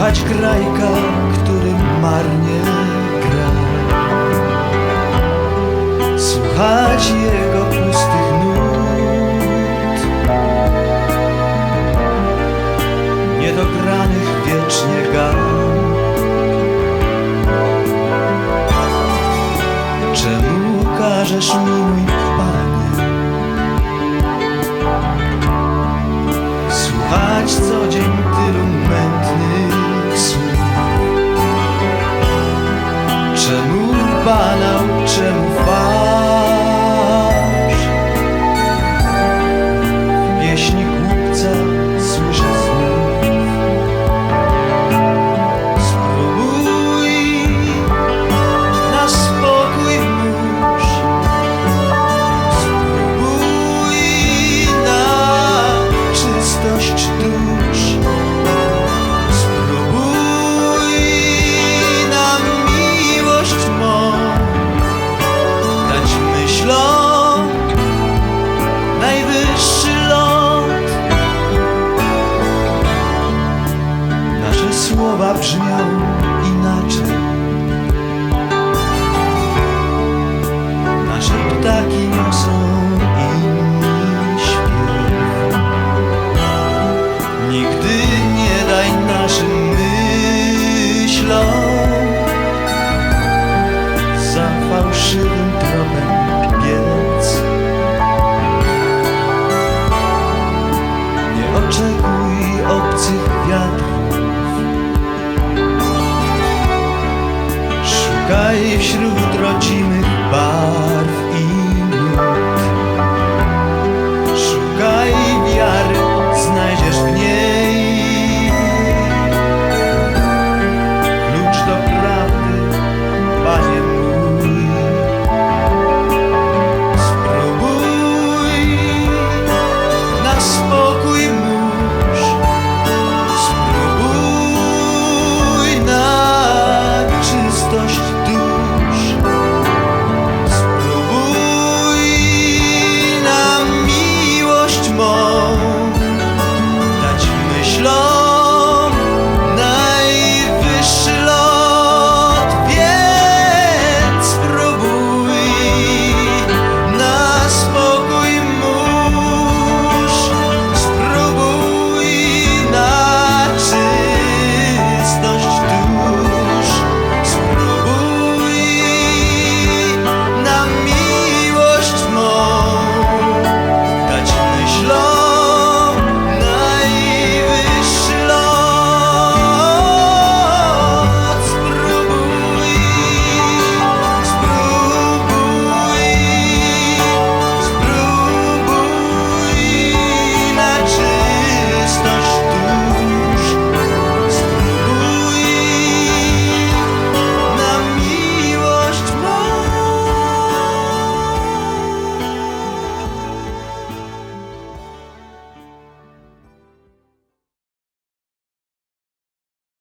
Pać krajka, który marnie gra. Słuchać jego pustych nut. Niedogranych wiecznie gam. Czemu każesz mi mój zabrzmiał inaczej. Nasze ptaki niosą inni śpiew. Nigdy nie daj naszym myślom za fałszywym. wśród rodziny